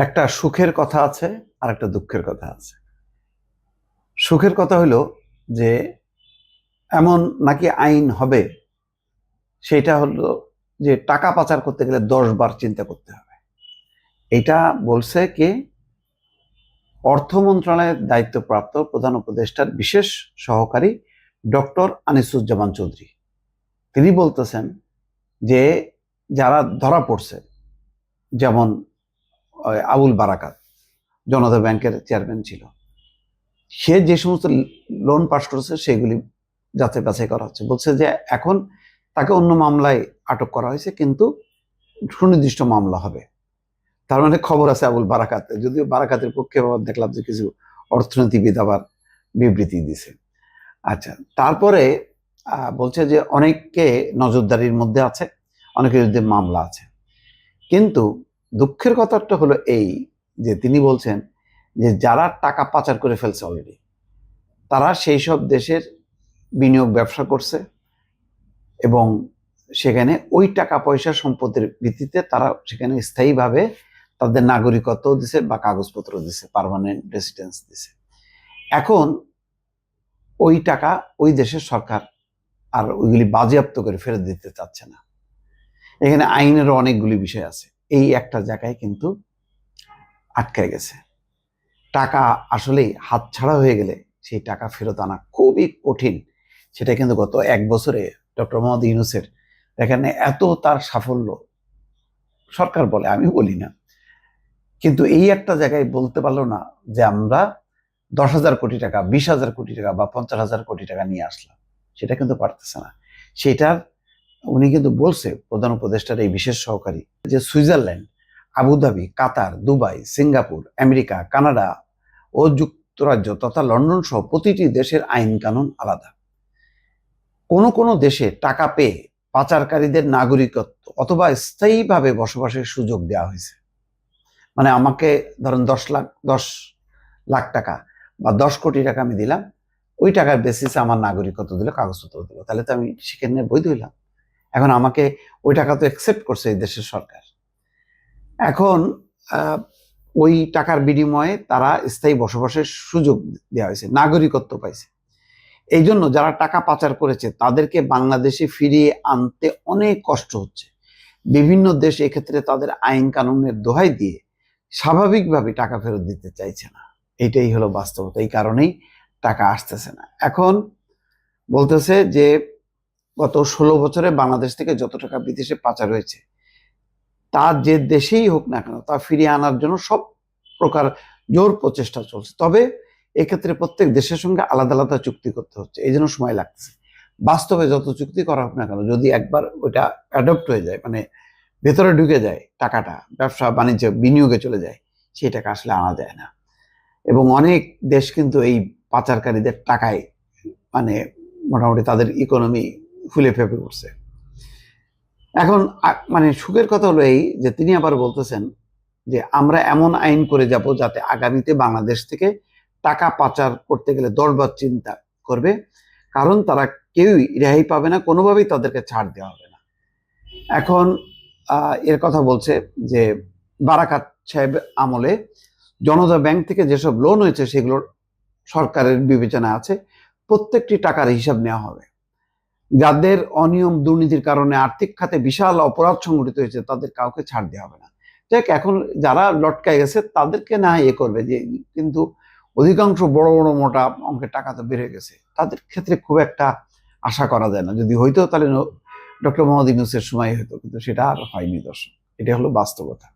একটা সুখের কথা আছে আর একটা দুঃখের কথা আছে। সুখের কথা হলো যে, এমন নাকি আইন হবে, সেটা হলো যে, টাকা পাচার করতে গেলে দশ বার চিন্তা করতে হবে। এটা বলছে কি? অর্থ মন্ত্রণালয়ের দায়িত্বপ্রাপ্ত প্রধান উপদেষ্টার বিশেষ সহকারী ডক্টর আনিসুজ্জামান চৌধুরী। তিনি বলতেছেন যে, যারা ধরা পড়ছে, যেমন আবুল বারাকাত জনতা ব্যাংকের চেয়ারম্যান ছিল। সে যে সমস্ত লোন পাস করেছে, সেগুলি যাচাই বাছাই করা হচ্ছে। বলছে যে এখন তাকে অন্য মামলায় আটক করা হয়েছে, কিন্তু সুনির্দিষ্ট মামলা হবে। তার মানে খবর আছে আবুল বারাকাত। যদিও বারাকাতের পক্ষে আবার দেখলাম যে কিছু অর্থনীতিবিদ আবার বিবৃতি দিছে। আচ্ছা তারপরে বলছে যে অনেককে নজরদারির মধ্যে আছে, অনেকের বিরুদ্ধে মামলা আছে। কিন্তু দুঃখের কথাটা হলো এই যে তিনি বলছেন যে যারা টাকা পাচার করে ফেলছে অলরেডি তারা সেই সব দেশের বিনিয়োগ ব্যবসা করছে এবং সেখানে ওই টাকা পয়সা সম্পদের ভিত্তিতে তারা সেখানে স্থায়ীভাবে তাদের নাগরিকত্ব দিছে বা কাগজপত্র দিছে পার্মানেন্ট রেসিডেন্স দিছে। এখন ওই টাকা ওই দেশের সরকার আর ওইগুলি বাজেয়াপ্ত করে ফেরত দিতে চাচ্ছে না। এখানে আইনেরও অনেকগুলি বিষয় আছে। এই একটা জায়গায় কিন্তু আটকে গেছে। টাকা আসলেই হাতছাড়া হয়ে গেলে সেই টাকা ফেরত আনা খুবই কঠিন। সেটা কিন্তু গত এক বছরে ডক্টর মোহাম্মদ ইউনুসের দেখেন এত তার সাফল্য সরকার বলে, আমি বলি না। কিন্তু এই একটা জায়গায় বলতে পারল না যে আমরা দশ হাজার কোটি টাকা, বিশ হাজার কোটি টাকা বা পঞ্চাশ হাজার কোটি টাকা নিয়ে আসলাম। সেটা কিন্তু পারতেছে না। সেটার উনি কিন্তু বলছে প্রধান উপদেষ্টার এই বিশেষ সহকারী যে Switzerland, Abu Dhabi, Qatar, Dubai, Singapore, America, Canada ও যুক্তরাজ্য তথা লন্ডন সহ প্রতিটি দেশের আইন কানুন আলাদা। কোন কোন দেশে টাকা পেয়ে পাচারকারীদের নাগরিকত্ব অথবা স্থায়ীভাবে বসবাসের সুযোগ দেওয়া হয়েছে। মানে আমাকে ধরেন দশ লাখ দশ লাখ টাকা বা দশ কোটি টাকা আমি দিলাম, ওই টাকার বেসিসে আমার নাগরিকত্ব দিল, কাগজপত্র দিল। তাহলে তো আমি সেখানে বৈধ হইলাম। এখন আমাকে ওই টাকা তো অ্যাকসেপ্ট করছে এই দেশের সরকার। এখন ওই টাকার বিনিময়ে তারা স্থায়ী বসবাসের সুযোগ দেওয়া হয়েছে, নাগরিকত্ব পাইছে। এই জন্য যারা টাকা পাচার করেছে, তাদেরকে বাংলাদেশে ফিরিয়ে আনতে অনেক কষ্ট হচ্ছে। বিভিন্ন দেশ এক্ষেত্রে তাদের আইন কানুনের দোহাই দিয়ে স্বাভাবিকভাবে টাকা ফেরত দিতে চাইছে না। এটাই হলো বাস্তবতা, এই কারণেই টাকা আসতেছে না। এখন বলতেছে যে গত ষোলো বছরে বাংলাদেশ থেকে যত টাকা বিদেশে পাচার হয়েছে, তা যে দেশেই হোক না কেন, তা ফিরিয়ে আনার জন্য সব প্রকার জোর প্রচেষ্টা চলছে। তবে এক্ষেত্রে প্রত্যেক দেশের সঙ্গে আলাদা আলাদা চুক্তি করতে হচ্ছে, এই জন্য সময় লাগছে। বাস্তবে যত চুক্তি করা হোক না কেন, যদি একবার ওইটা অ্যাডপ্ট হয়ে যায় মানে ভেতরে ঢুকে যায় টাকাটা, ব্যবসা বাণিজ্য বিনিয়োগে চলে যায়, সেই টাকা আসলে আনা যায় না। এবং অনেক দেশ কিন্তু এই পাচারকারীদের টাকায় মানে মোটামুটি তাদের ইকোনমি ফুলে ফেপে উঠছে। এখন মানে সুখের কথা হলো এই যে তিনি আবার বলতেছেন যে, আমরা এমন আইন করে যাব যাতে আগামীতে বাংলাদেশ থেকে টাকা পাচার করতে গেলে দশবার চিন্তা করবে। কারণ তারা কেউই রেহাই পাবে না, কোনোভাবেই তাদেরকে ছাড় দেওয়া হবে না। এখন এর কথা বলছে যে, বারাকাত সাহেব আমলে জনতা ব্যাংক থেকে যেসব লোন হয়েছে সেগুলোর সরকারের বিবেচনা আছে, প্রত্যেকটি টাকার হিসাব নেওয়া হবে। যাদের অনিয়ম দুর্নীতির কারণে আর্থিক খাতে বিশাল অপরাধ সংঘটিত হয়েছে, তাদের কাউকে ছাড় দেওয়া হবে না। দেখ এখন যারা লটকায় গেছে, তাদেরকে না ইয়ে করবে যে, কিন্তু অধিকাংশ বড় বড়, মোটা অঙ্কের টাকা তো বেড়ে গেছে। তাদের ক্ষেত্রে খুব একটা আশা করা যায় না। যদি হইতো, তাহলে ডক্টর মোহাম্মদ ইউনুসের সময় হতো কিন্তু সেটা আর হয়নি দর্শক। এটা হলো বাস্তবতা।